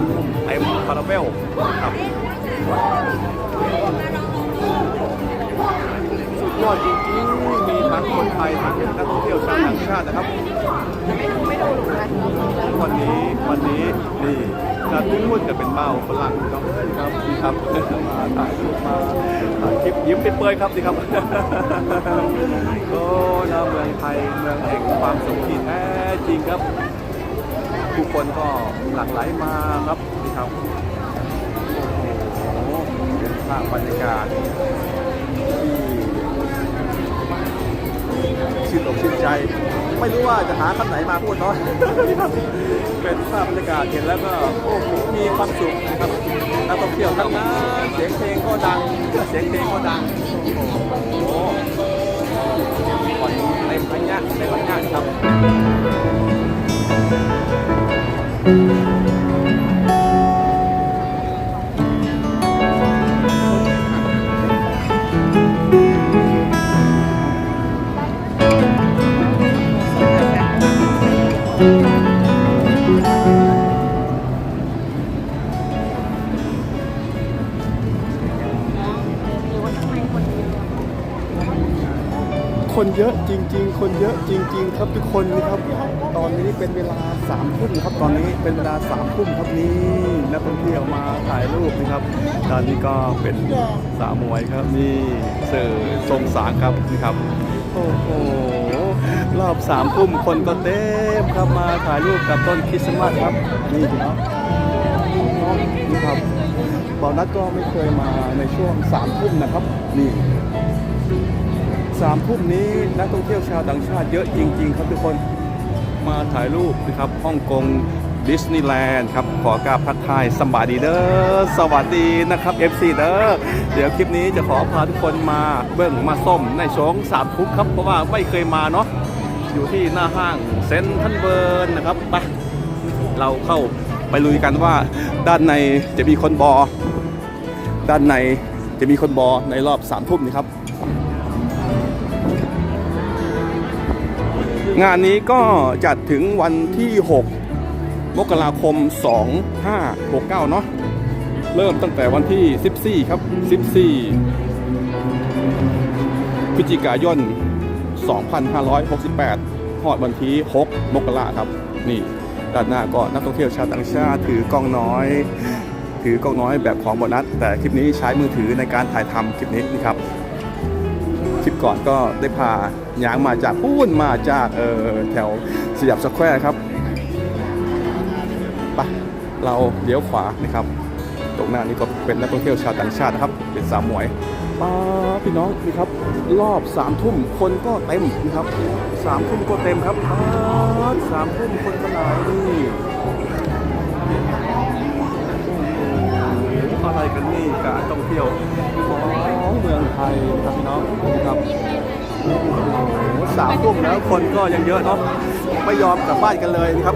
ามทุ่มเต็มคาราเบลครับสุดยอดจริงๆ มีทั้งคนไทยทั้งนักท่องเที่ยวชาวต่างชาตินะครับวันนี้วันนี้นี่จะพูดกันเป็นเบ้าฝรั่งน้องครับนี่ครับมาถ่ายรูปมาถ่ายคลิปยิ้มเปื่อยๆครับนี่ครับโอ้นะเมืองไทยเมืองแห่งความสุขที่แท้จริงครับ ผู้คนก็หลั่งไหลมาครับนี่ครับโอ้โหเป็นภาพบรรยากาศที่ชื่นอกชื่นใจ ไม่รู้ว่าจะหาคำไหนมาพูดเนาะเป็นภาพบรรยากาศเห็นแล้วก็โอ้โหมีความสุขนะครับนักท่องเที่ยวทั้งนั้นเสียงเพลงก็ดังเสียงเพลงก็ดังโอ้โหวันนี้เต็มพันยะเต็มพันยะครับ Thank you. คนเยอะจริง ๆ คนเยอะจริง ๆ ครับทุกคนนะครับ ตอนนี้เป็นเวลาสามทุ่มครับ ตอนนี้เป็นเวลาสามทุ่มครับนี่นักท่องเที่ยวมาถ่ายรูปนะครับตอนนี้ก็เป็นสาวมวยครับนี่สื่อทรงสางครับนี่ครับโอ้โหรอบสามทุ่มคนก็เต็มครับมาถ่ายรูปกับต้นคริสต์มาสครับนี่พี่น้องนี่ครับบอลนัดก็ไม่เคยมาในช่วงสามทุ่มนะครับนี่ สามทุ่มนี้นักท่องเที่ยวชาวต่างชาติเยอะจริง ๆ ครับทุกคนมาถ่ายรูปนะครับฮ่องกงดิสนีย์แลนด์ครับ ขอกราบทักทายสำบายดีเด้อสวัสดีนะครับ FC เด้อเดี๋ยวคลิปนี้จะขอพาทุกคนมาเบิ้งมาส้มในช่วงสามทุ่มครับ เพราะว่าไม่เคยมาเนาะอยู่ที่หน้าห้างเซนทันเบิร์นนะครับไปเราเข้าไปลุยกันว่าด้านในจะมีคนบอ ด้านในจะมีคนบอในรอบสามทุ่มนี้ครับ งานนี้ก็จัดถึงวันที่ 6 มกราคม 2569 เนาะเริ่มตั้งแต่วันที่ 14 ครับ 14 พฤศจิกายน 2568หอดวันที่ 6 มกราครับ นี่ด้านหน้าก็นักท่องเที่ยวชาวต่างชาติถือกล้องน้อย ถือกล้องน้อยแบบของบนัสแต่คลิปนี้ใช้มือถือในการถ่ายทำคลิปนี้นี่ครับ ลิปก่อนก็ได้พาหยางมาจากพูนมาจากเออแถวสยามสแควร์ครับไปะเราเลี้ยวขวานะครับ ตรงหน้านี้ก็เป็นนักท่องเที่ยวชาวต่างชาตินะครับ เป็นสาวมวยป้าพี่น้องนี่ครับ รอบสามทุ่มคนก็เต็มนะครับสามทุ่มก็เต็มครับป๊าสามทุ่มคนก็หลายนี่โอ้โหอะไรกันนี่การท่องเที่ยว มืองไทยครับพี่น้องครับโอ้โหสามทุ่มแล้วคนก็ยังเยอะเนาะไม่ยอมกลับบ้านกันเลยนะครับ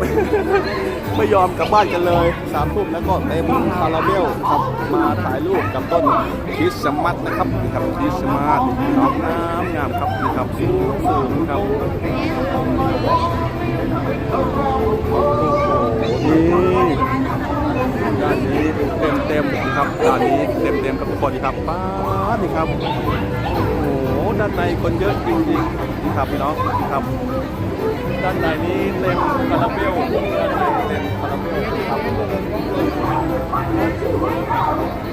ไม่ยอมกลับบ้านกันเลยสามทุ่มแล้วก็เต็มคาราเบลครับมาถ่ายรูปกับต้นคริสต์มาสนะครับนี่ครับคริสต์มาสน้องงามงามครับนี่ครับสูงสูงครับโอ้โหนี่ ด้านนี้เต็มเต็มครับด้านนี้เต็มเต็มครับทุกคนครับป้านี่ครับโอ้โหด้านในคนเยอะจริงๆนี่ครับพี่น้องนี่ครับ ด้านในนี้เต็มคาราเบลด้านในเต็มคาราเบลครับ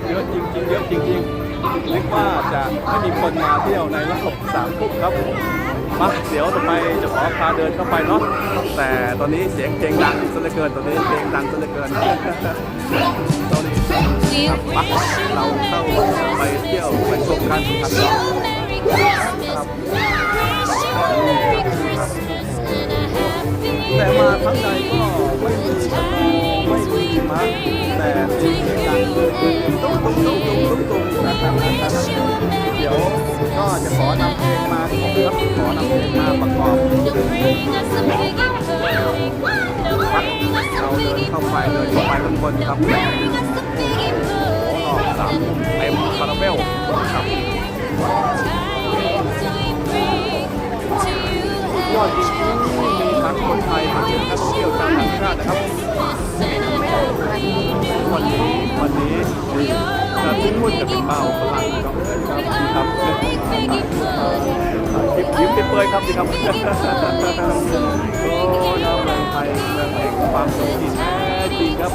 เยอะจริงๆเยอะจริงๆนึกว่าจะไม่มีคนมาเที่ยวในรอบสามทุ่มครับมาเดี๋ยวต่อไปจะขอพาเดินเข้าไปเนาะแต่ตอนนี้เสียงเพลงดังซะเหลือเกินตอนนี้เพลงดังซะเหลือเกินตอนนี้ครับมาเราเข้าไปเที่ยวไปชมกันครับเนครับ แต่มาข้งใจก็ไม่มีไม่มีหิมะแต่มีเสียงดังตุ้งตุ้งตุ้งตุ้งตุ้งตุ้งนะครับเดี๋ยวก็จะขอนำเพลงมาครับขอนำเพลงมาประกอบครับเราเดินเข้าไปเดินเข้าไปข้างบนครับ ป้าฝรั่งนะครับครับคลิปยิ้มเปื่อยครับดีครับโอ้ยเมืองไทยเมืองแห่งความสุขที่แท้จริงครับ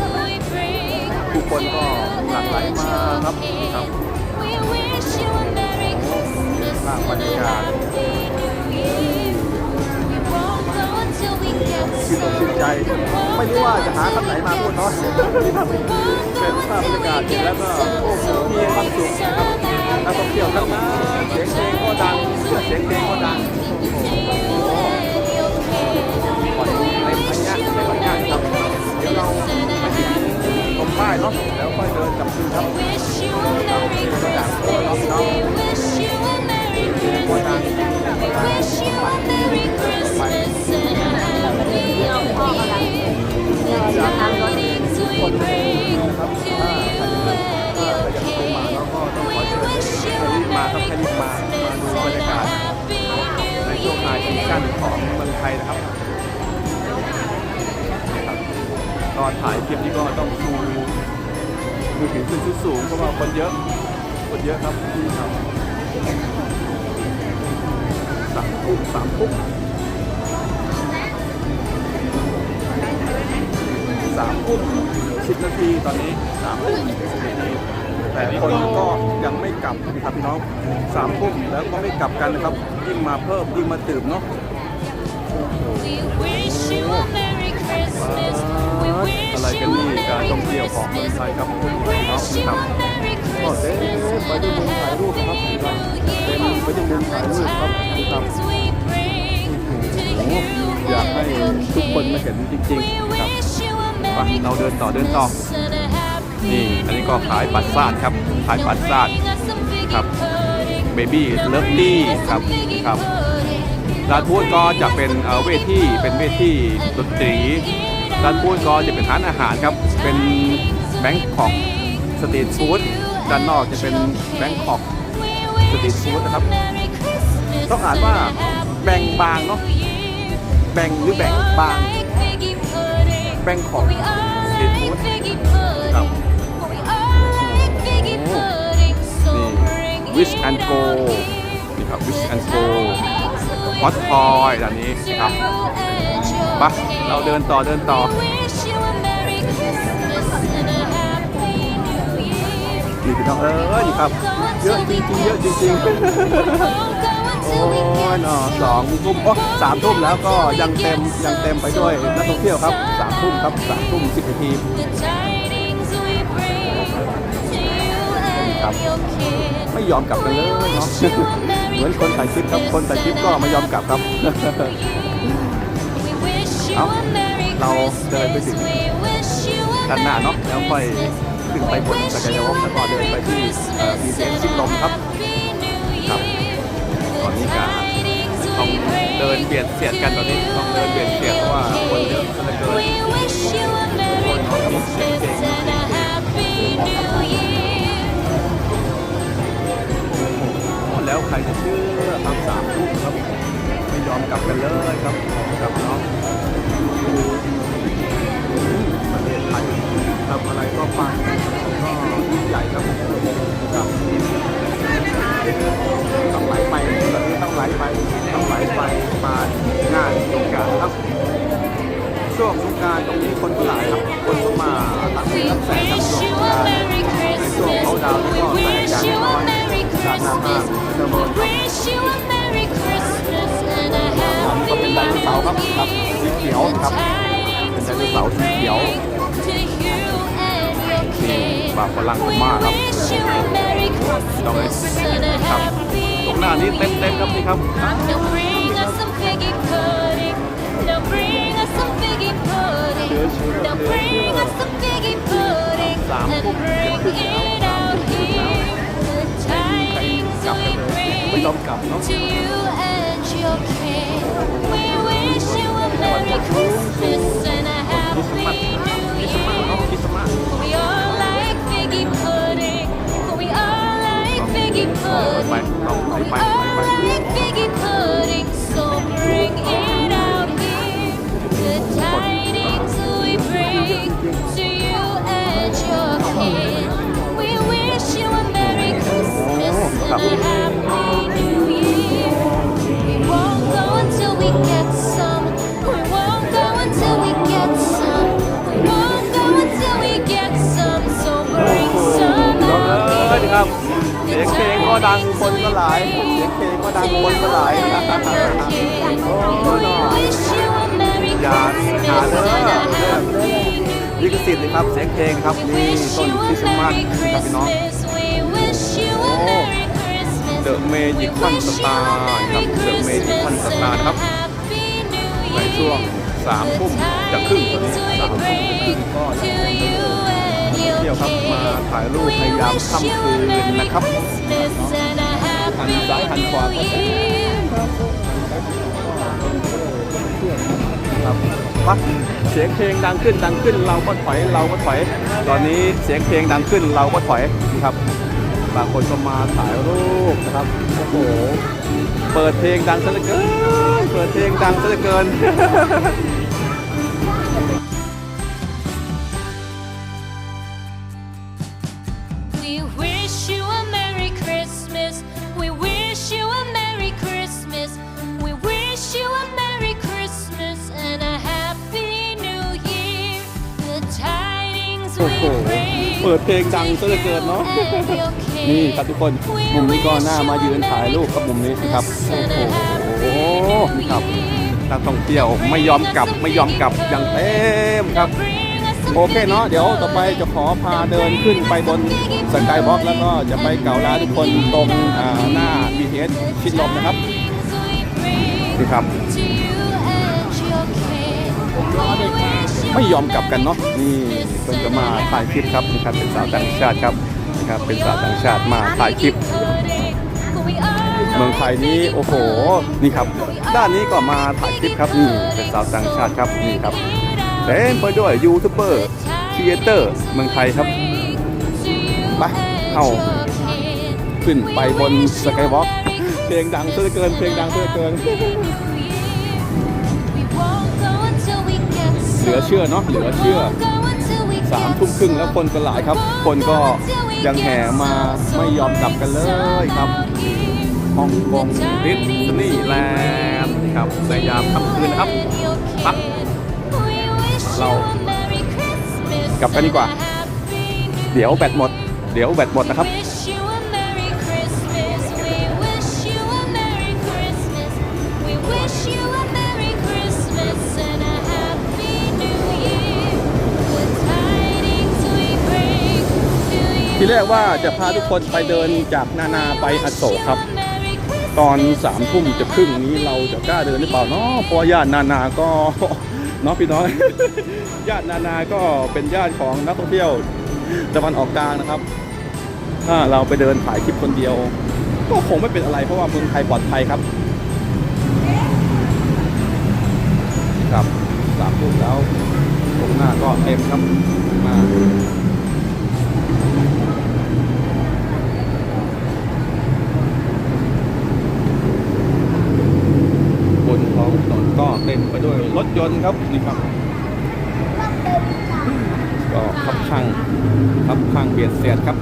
ผู้คนก็หลั่งไหลมาครับครับสร้างบรรยากาศ ชื่นอกชื่นใจ ไม่รู้ว่าจะหาคำไหนมาพูดเนาะเป็นภาพบรรยากาศแล้วก็โอ้โหมีความสุขนะครับนักท่องเที่ยวทั้งนั้นเสียงเพลงก็ดังเสียงเพลงก็ดังโอ้โหปล่อยในพญาในพญาครับเดี๋ยวเราไปถึงตรงป้ายเนาะแล้วค่อยเดินกลับคืนครับเราเพลงก็ดังโอ้น้องน้องเพลง ก็ดังไปคนนะครับถ้าใครถ้าใครอยากไปมาแล้วก็ต้องขอเชิญให้รีบมาครับให้รีบมาดูบรรยากาศในช่วงไฮซีซั่นของเมืองไทยนะครับ ตอนถ่ายคลิปนี้ก็ต้องชูมือถือขึ้นสูงเพราะว่าคนเยอะ คนเยอะครับที่ทำ สามทุ่มสามทุ่มสามทุ่มสิบนาทีตอนนี้สามทุ่มสิบนาทีแต่คนก็ยังไม่กลับนะครับพี่น้องสามทุ่มแล้วก็ไม่กลับกันนะครับยิ่งมาเพิ่มยิ่งมาตื่มเนาะอะไรกันนี่การท่องเที่ยวข ก็เต็มไปด้วยมุมถ่ายรูปครับเต็มไปด้วยมุมถ่ายรูปครับครับโอ้โหอยากให้ทุกคนมาเห็นจริงๆครับไปเราเดินต่อเดินต่อ นี่อันนี้ก็ขายบัตรซาดครับ ขายบัตรซาดครับเบบี้เลิฟลี่ครับครับร้านพูดก็จะเป็นเอ่อเวทีเป็นเวทีดนตรีร้านพูดก็จะเป็นร้านอาหารครับ เป็นแบงค์ของสตรีทฟู้ด ด้านนอกจะเป็นแบงค์ของสตรีทฟู้ดนะครับ ต้องอ่านว่าแบงบางเนาะแบงหรือแบงบาง แบงของสตรีทฟู้ดครับนี่วิชแอนโกนี่ครับวิชแอนโกฮอตพอยด้านนี้นะครับไปะเราเดินต่อเดินต่อ น้องเอ้ยนี่ครับ เยอะจริงๆเยอะจริงๆโอ้ยเนาะสองทุ่มโอ้สามทุ่มแล้วก็ยังเต็มยังเต็มไปด้วยนักท่องเที่ยวครับสามทุ่มครับสามทุ่มสิบนาทีครับไม่ยอมกลับกันเลยเนาะเหมือนคนถ่ายคลิปครับคนถ่ายคลิปก็ไม่ยอมกลับครับเอาเราเดินไปถึงด้านหน้าเนาะแล้วค่อย ขึ้นไปบนสกายวอล์กแล้วก็เดินไปที่เอ่อพีเซนซิลมครับครับตอนนี้ก็ต้องเดินเบียดเสียดกันตอนนี้ต้องเดินเบียดเสียดเพราะว่าคนเยอะเหลือเกินแล้วใครจะเชื่อครับสามทุ่มครับไม่ยอมกลับกันเลยครับกับเนาะ ทำอะไรก็ปังก็ยิ่งใหญ่ครับครับต้องไหลไปแบบนี้ต้องไหลไปต้องไหลไปมางานสงการครับช่วงสงการตรงนี้คนก็หลายครับคนก็มาทั้งทั้งแสนทั้งช่วงสงกรารในช่วงเขาดาวก็แสนจานน้อยจากหน้าห้างเดมอนครับก็เป็นไดโนเสาร์ครับครับสีเขียวครับเป็นไดโนเสาร์สีเขียว นี่บาฝรั่งมากครับต้องเลยครับตรงหน้านี้เต็มเต็มๆครับนี่ครับ Now bring us some figgy pudding. Now bring us some figgy pudding. Now bring us some figgy pudding. And bring it out here. The tidings กลับ we กันเลยไม่ bring ยอมกลับเนาะ ไปถูกต้องไปไปไปไป Biggie pudding, so bring it out here. Tidings we bring to you and your. We wish you a Merry Christmas and a Happy New Year. We won't go until we get. ดังคนก็หลายเสียงเพลงก็ดังคนก็หลายโอ้หน่อ Wish you a Merry อย่าหาเด้อ and a เรื่อง Happy ลิขสิทธิ์เลยครับเสียงเพลงครับนี่ต้นคริสต์มาสนะครับพี่น้อง Christmas. We wish you a Oh. Merry Christmas. เดอะเมจิคอนสตาร์ครับเดอะเมจิคอนสตาร์ครับในช่วงสามทุ่มจะครึ่งตอนนี้สามทุ่มจะครึ่งก็ยังคงเที่ยวครับมาถ่ายรูปพยายามค่ำคืนนะครับ นซ้ายหันขวาก็ได้ครับปะเสียงเพลงดังขึ้นดังขึ้นเราก็ถอยเราก็ถอย ตอนนี้เสียงเพลงดังขึ้นเราก็ถอยนะครับบางคนก็มาถ่ายรูปนะครับโอ้โหเปิดเพลงดังซะเหลือเกินเปิดเพลงดังซะเหลือเกิน เปิดเพลงดังซะเหลือเกินเนาะนี่ครับทุกคนมุมนี้ก็น่ามายืนถ่ายรูปครับมุมนี้สิครับโอ้โหนี่ครับนักท่องเที่ยวไม่ยอมกลับไม่ยอมกลับอย่างเต็มครับโอเคเนาะเดี๋ยวต่อไปจะขอพาเดินขึ้นไปบนสกายบล็อกแล้วก็จะไปเก่าราทุกคนตรงหน้า BTS ชิดลมนะครับนี่ครับ ไม่ยอมกลับกันเนาะนี่เพิ่งจะมาถ่ายคลิปครับนี่ครับเป็นสาวต่างชาติครับนี่ครับเป็นสาวต่างชาติมาถ่ายคลิป เมืองไทยนี้โอ้โหนี่ครับ ด้านนี้ก็มาถ่ายคลิปครับนี่เป็นสาวต่างชาติครับนี่ครับเต็มไปด้วยยูทูบเบอร์ครีเอเตอร์เมืองไทยครับไปเข้าขึ้นไปบนสกายวอล์กเพลงดังซะเหลือเกินเพลงดังซะเหลือเกิน เหลือเชื่อเนาะเหลือเชื่อสามทุ่มครึ่งแล้วคนก็หลายครับ คนก็ยังแห่มาไม่ยอมกลับกันเลยครับฮ่องกงดิสนีย์แลนด์ครับในยามค่ำคืนนะครับไปเรากลับกันดีกว่า เดี๋ยวแบตหมด เดี๋ยวแบตหมดนะครับ ที่แรกว่าจะพาทุกคนไปเดินจากนานาไปอโศกครับ ตอนสามทุ่มจะครึ่งนี้เราจะกล้าเดินหรือเปล่าเนาะเพราะว่าญาตินานาก็เนาะพี่น้อยญาตินานาก็เป็นญาติของนักท่องเที่ยวตะวันออกกลางนะครับ ถ้าเราไปเดินถ่ายคลิปคนเดียว ก็คงไม่เป็นอะไรเพราะว่าเมืองไทยปลอดภัยครับ ครับสามทุ่มแล้วตรงหน้าก็เต็มครับมา นท้องถนนก็เต็มไปด้วยรถยนต์ครับนี่ครับ ก็ขับข้างขับข้างเบียดเสียดครับ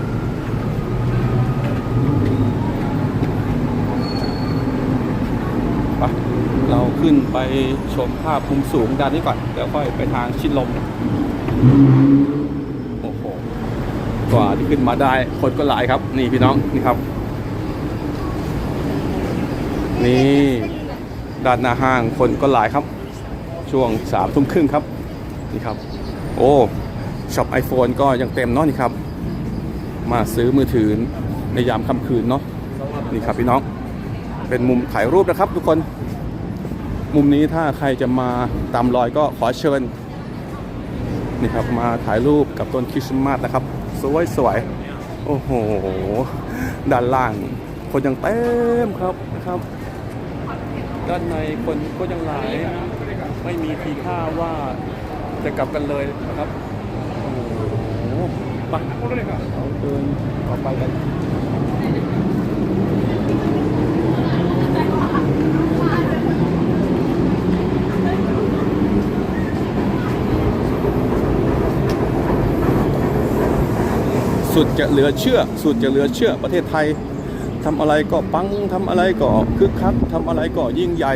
เราขึ้นไปชมภาพมุมสูงด้านนี้ก่อนเดี๋ยวค่อยไปทางชิดลมโอ้โหกว่าที่ขึ้นมาได้คนก็หลายครับ นี่พี่น้องนี่ครับ นี่ ด้านหน้าห้างคนก็หลายครับ ช่วงสามทุ่มครึ่งครับ นี่ครับ โอ้ช็อป iPhone ก็ยังเต็มเนาะนี่ครับ มาซื้อมือถือในยามค่ำคืนเนาะนี่ครับพี่น้อง เป็นมุมถ่ายรูปนะครับ ทุกคน มุมนี้ถ้าใครจะมาตามรอยก็ขอเชิญนี่ครับมาถ่ายรูปกับต้นคริสต์มาสนะครับ สวยสวยโอ้โห ด้านล่าง คนยังเต็มครับนะครับ ด้านในคนก็ยังหลาย ไม่มีทีท่าว่าจะกลับกันเลยนะครับ โอ้โหไปเราเดินต่อไปกันสุดจะเหลือเชื่อ สุดจะเหลือเชื่อประเทศไทย ทำอะไรก็ปังทำอะไรก็คึกคักทำอะไรก็ยิ่งใหญ่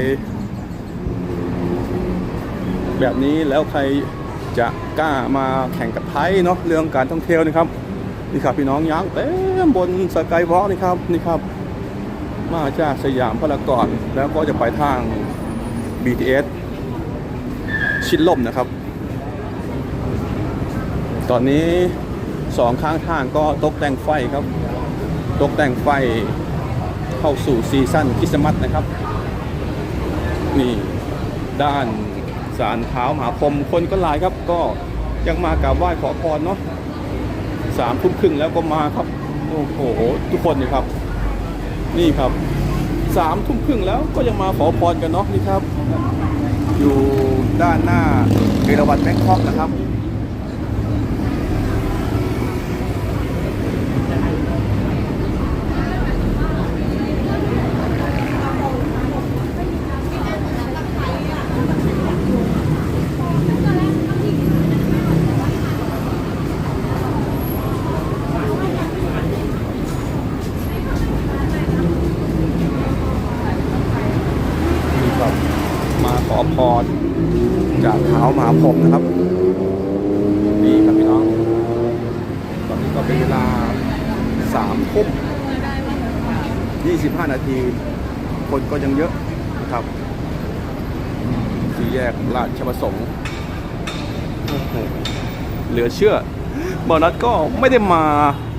แบบนี้แล้วใครจะกล้ามาแข่งกับไทยเนาะเรื่องการท่องเที่ยวนะครับนี่ครับพี่น้องยางเต็มบนสกายวอล์กนี่ครับนี่ครับ มาจากสยามพารากอนแล้วก็จะไปทาง BTS ชิดลมนะครับ ตอนนี้สองข้างทางก็ตกแต่งไฟครับ ตกแต่งไฟเข้าสู่ซีซั่นคริสต์มาสนะครับ นี่ด้านสารเท้ามหาพรมคนก็หลายครับ ก็ยังมากราบไหว้ขอพรเนาะสามทุ่มครึ่งแล้วก็มาครับ โอ้โห ทุกคนนี่ครับ นี่ครับสามทุ่มครึ่งแล้วก็ยังมาขอพรกันเนาะนี่ครับ อยู่ด้านหน้าเอราวัณแบงคอกนะครับ นี่ครับมาข อพรจากเท้ามหาพรมนะครับนี่ครับพี่น้อง ตอนนี้ก็เป็นเวลาสามทุ่มยี่สิบห้านาที คนก็ยังเยอะนะครับสี่แยกราชประสงค์เหลือเชื่อบอนัทก็ไม่ได้มา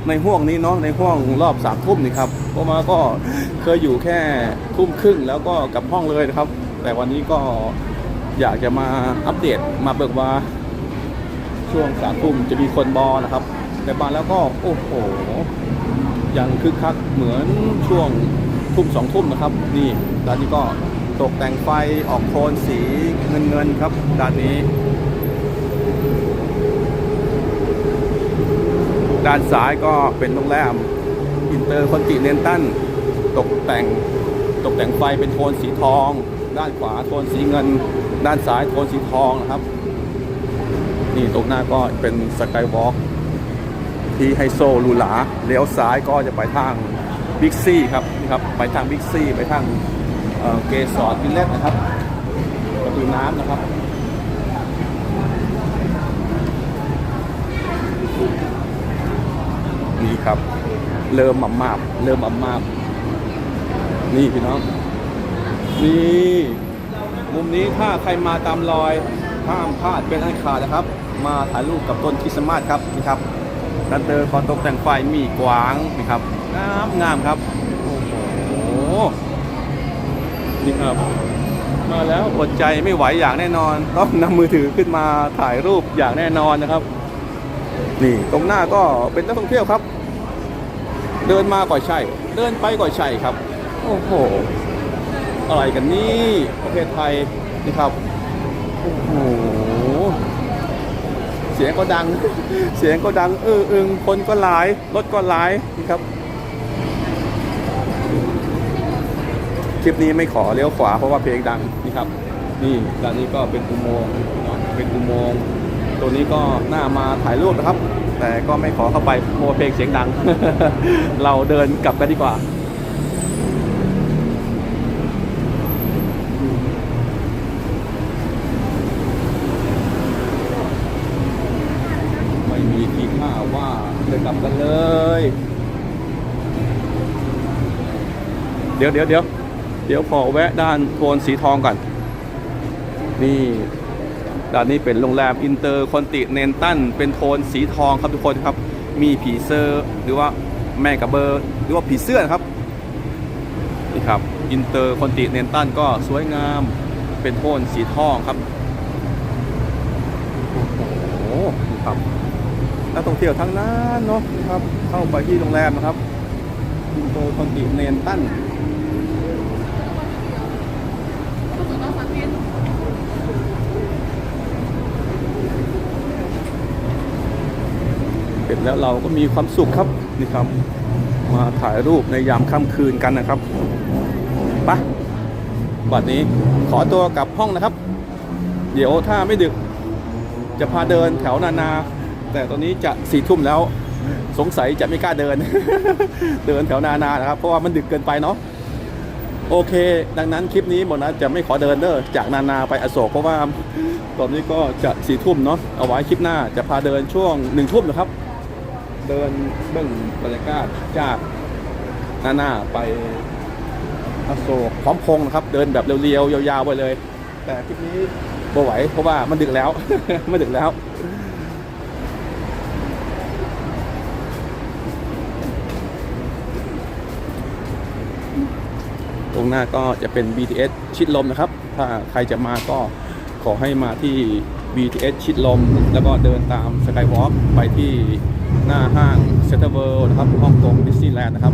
ในห่วงนี้เนาะในห่วงรอบสามทุ่มนี่ครับเพราะมาก็เคยอยู่แค่ทุ่มครึ่งแล้วก็กลับห้องเลยนะครับ แต่วันนี้ก็อยากจะมาอัปเดตมาเบิกว่า ช่วงสามทุ่มจะมีคนบอนะครับ แต่มาแล้วก็โอ้โหยังคึกคักเหมือนช่วงทุ่มสองทุ่มนะครับ นี่ด้านนี้ก็ตกแต่งไฟออกโทนสีเงินเงินครับด้านนี้ ด้านซ้ายก็เป็นโรงแรมอินเตอร์คอนติเนนตัลตกแต่งตกแต่งไฟเป็นโทนสีทอง ด้านขวาโทนสีเงิน ด้านซ้ายโทนสีทองนะครับ นี่ตรงหน้าก็เป็นสกายวอล์กที่ไฮโซหรูหราเลี้ยวซ้ายก็จะไปทางบิ๊กซี่ครับนี่ครับไปทางบิ๊กซี่ไปทางเอ่อเกสรวิลเลตนะครับประตูน้ำนะครับนี่ครับ เริ่มหมามาบเริ่มหมามาบนี่พี่น้อง นี่มุมนี้ถ้าใครมาตามรอยห้ามพลาดเป็นอันขาดนะครับ มาถ่ายรูปกับต้นคริสต์มาสครับนี่ครับนันเตอร์คอนตกแต่งไฟมีกวางนี่ครับงามงามครับโอ้โหนี่ครับมาแล้วอดใจไม่ไหวอย่างแน่นอน ต้องนำมือถือขึ้นมาถ่ายรูปอย่างแน่นอนนะครับ นี่ตรงหน้าก็เป็นนักท่องเที่ยวครับ เดินมาก่อใช่ เดินไปก่อใช่ครับ โอ้โห อะไรกันนี่ประเทศไทยนี่ครับโอ้โหเสียงก็ดัง เสียงก็ดังเออเอิงคนก็หลายรถก็หลายนี่ครับ คลิปนี้ไม่ขอเลี้ยวขวาเพราะว่าเพลงดังนี่ครับ นี่ด้านนี้ก็เป็นอุโมงค์เป็นอุโมงค์ตัวนี้ก็หน่ามาถ่ายรูปนะครับ แต่ก็ไม่ขอเข้าไปเพราะเพลงเสียงดัง เราเดินกลับกันดีกว่า ไม่มีทีท่าว่าจะกลับกันเลย เดี๋ยวเดี๋ยวเดี๋ยวเดี๋ยวขอแวะด้านโทนสีทองก่อน นี่ด้านนี้เป็นโรงแรมอินเตอร์คอนติเนนตัลเป็นโทนสีทองครับทุกคนครับ มีผีเซอร์หรือว่าแม่กับเบอร์หรือว่าผีเสื้อครับนี่ครับอินเตอร์คอนติเนนตัลก็สวยงามเป็นโทนสีทองครับโอ้โหครับนักท่องเที่ยวทั้งนั้นเนาะครับเข้าไปที่โรงแรมนะครับอินโตคอนติเนนตันเสร็ จแล้วเราก็มีความสุขครับนี่ครับ มาถ่ายรูปในยามค่ำคืนกันนะครับไปะบัดนี้ขอตัวกลับห้องนะครับ เดี๋ยวถ้าไม่ดึก จะพาเดินแถวนานา แต่ตอนนี้จะสี่ทุ่มแล้ว สงสัยจะไม่กล้าเดิน เดินแถวนานานะครับ เพราะว่ามันดึกเกินไปเนาะโอเค ดังนั้นคลิปนี้หมดนะจะไม่ขอเดินเด้อจากนานาไปอโศกเพราะว่าตอนนี้ก็จะสี่ทุ่มเนาะเอาไว้คลิปหน้าจะพาเดินช่วงหนึ่งทุ่มนะครับ เดินเบื้องบรรยากาศจากหนานาไปอโศกพร้อมพงนะครับ เดินแบบเรียวๆยาวๆไปเลย แต่คลิปนี้บ่ไหวเพราะว่ามันดึกแล้ว มันดึกแล้วตรงหน้าก็จะเป็น BTS ชิดลมนะครับ ถ้าใครจะมาก็ขอให้มาที่ BTS ชิดลม แล้วก็เดินตาม Skywalk ไปที่ หน้าห้างเซ็นทรัลเวิลด์นะครับฮ่องกงดิสนีย์แลนด์นะครับ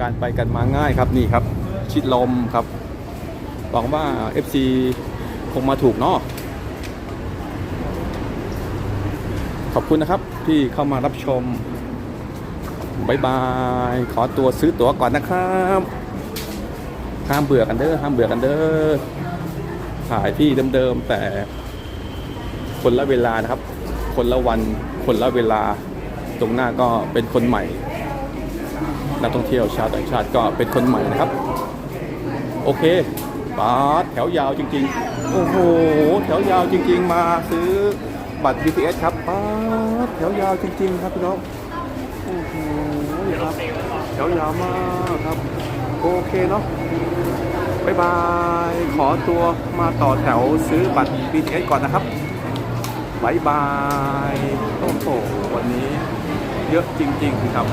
การไปกันมาง่ายครับนี่ครับ ชิดลมครับหวังว่า FC คงมาถูกเนาะขอบคุณนะครับที่เข้ามารับชมบายบาย ขอตัวซื้อตั๋วก่อนนะครับ ห้ามเบื่อกันเด้อห้ามเบื่อกันเด้อถ่ายที่เดิมๆแต่คนละเวลานะครับ คนละวันคนละเวลา ตรงหน้าก็เป็นคนใหม่ นักท่องเที่ยวชาวต่างชาติก็เป็นคนใหม่นะครับ โอเคปาดแถวยาวจริง ๆ โอ้โห แถวยาวจริง ๆ มาซื้อบัตร BTS ครับปาดแถวยาวจริง ๆ ครับพี่น้องโอ้โหครับแถวยาวมากครับ โอเคเนาะบายบาย ขอตัวมาต่อแถวซื้อบัตร BTS ก่อนนะครับบายบาย โอ้โห วันนี้ เยอะจริง ๆ ครับ